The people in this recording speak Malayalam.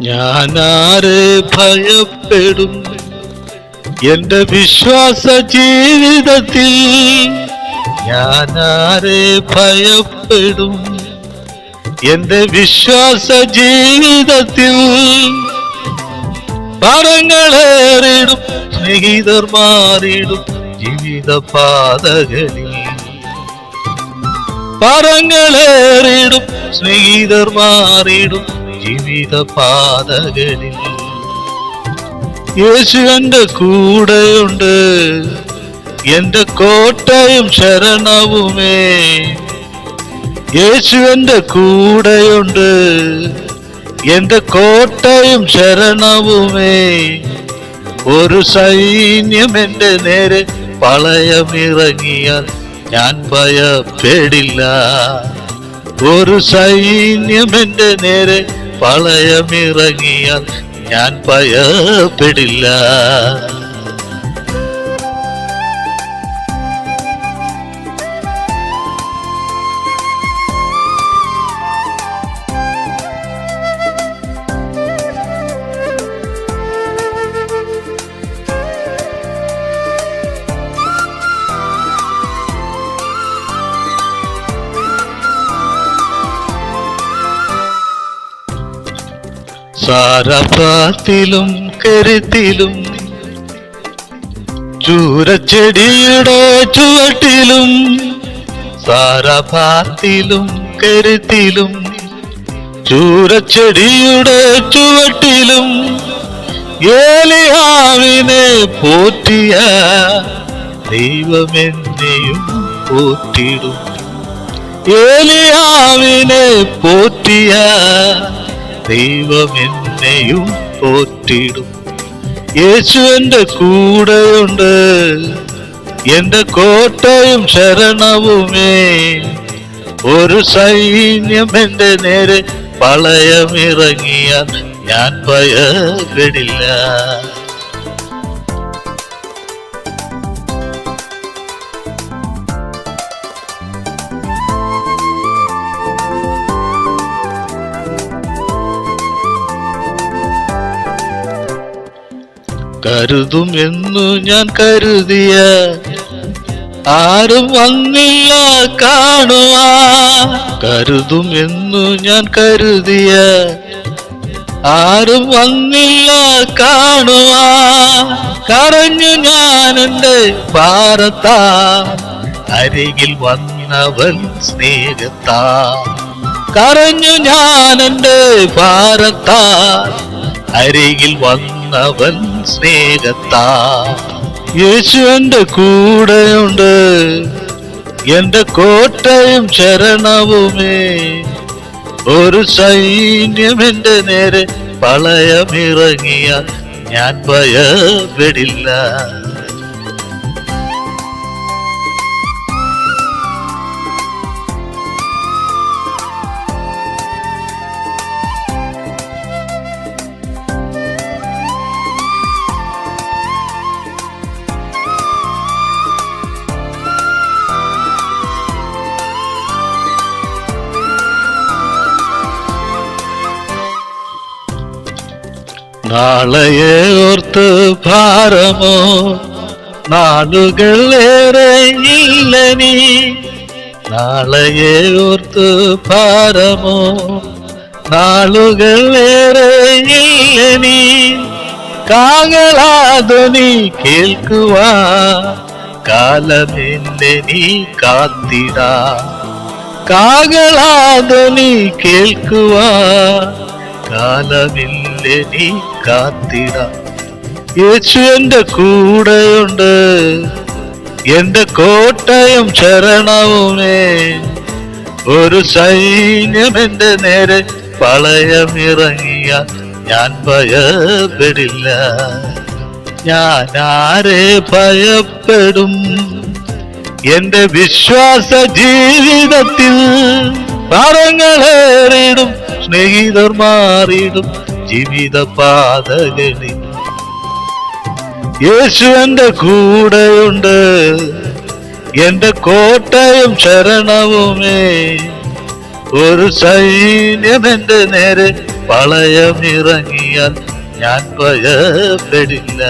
ഞാനാരെ ഭയപ്പെടും? എന്റെ വിശ്വാസ ജീവിതത്തിൽ ഞാനാരെ ഭയപ്പെടും? എന്റെ വിശ്വാസ ജീവിതത്തിൽ പറങ്ങളേറിടും സ്നേഹിതർ മാറിടും ജീവിത പാതകളിൽ. പറങ്ങളേറിടും സ്നേഹിതർ മാറിടും ജീവിത പാതകളിൽ യേശു എന്റെ കൂടെയുണ്ട്. എന്റെ കോട്ടയും ശരണവുമേ. യേശു എന്റെ കൂടെയുണ്ട്. എന്റെ കോട്ടയും ശരണവുമേ. ഒരു സൈന്യം എന്റെ നേരെ പളയമിറങ്ങിയാൽ ഞാൻ ഭയപ്പെടില്ല. ഒരു സൈന്യം എന്റെ നേരെ പളയമിറങ്ങിയാൽ ഞാൻ ഭയപ്പെടില്ല. സാരപാത്തിലും കരുത്തിലും ചൂരച്ചെടിയുടെ ചുവട്ടിലും സാരഭാത്തിലും കരുത്തിലും ചൂരച്ചെടിയുടെ ചുവട്ടിലും ഏലിയാവിനെ പോറ്റിയ ദൈവമെന്നെയും പോറ്റിടും ഏലിയാവിനെ പോറ്റിയ ദൈവമെന്നെയും പോറ്റിടും യേശു എന്റെ കൂടെയുണ്ട്. എന്റെ കോട്ടയും ശരണവുമേ. ഒരു സൈന്യം എന്റെ നേരെ പളയമിറങ്ങിയാൽ ഞാൻ ഭയപ്പെടില്ല. കരുതും എന്നു ഞാൻ കരുതിയ ആരും വന്നില്ല കാണുവാ. കരുതും എന്നു ഞാൻ കരുതിയ ആരും വന്നില്ല കാണുവാ. കരഞ്ഞു ഞാൻ എന്റെ ഭാരത്താ. അരികിൽ വന്നവൻ സ്നേഹത്താ. കരഞ്ഞു ഞാൻ എന്റെ ഭാരത്താ. അരികിൽ വന്നവൻ സ്നേഹത്താ. യേശു എന്റെ കൂടെയുണ്ട്. എന്റെ കോട്ടയും ശരണവുമേ. ഒരു സൈന്യം എന്റെ നേരെ പളയമിറങ്ങിയ ഞാൻ ഭയപ്പെടില്ല. നാളെയെ ഓർത്ത് ഭാരമോ? നാളുകൾ ഏറെ ഇല്ല നീ. നാളെയെ ഓർത്ത് ഭാരമോ? നാളുകൾ ഏറെ ഇല്ല നീ. കാകളാതൊനി കേൾക്കുവാ. കാലമെന്നെ നീ കാത്തിടാ. കാകളാതൊനി കേൾക്കുവാ. കാലമില്ല നീ കാത്തിട. യേശു എന്റെ കൂടെയുണ്ട്. എന്റെ കോട്ടയം ശരണവുമേ. ഒരു സൈന്യം എന്റെ നേരെ പളയമിറങ്ങിയ ഞാൻ ഭയപ്പെടില്ല. ഞാൻ ആരെ ഭയപ്പെടും? എന്റെ വിശ്വാസ ജീവിതത്തിൽ പറങ്ങളേറിടും സ്നേഹിതർ മാറിടും ജീവിത പാതകളിൽ യേശു എന്റെ കൂടെയുണ്ട്. എന്റെ കോട്ടയും ശരണവുമേ. ഒരു സൈന്യം എന്റെ നേരെ വളയമിറങ്ങിയാൽ ഞാൻ ഭയപ്പെടില്ല.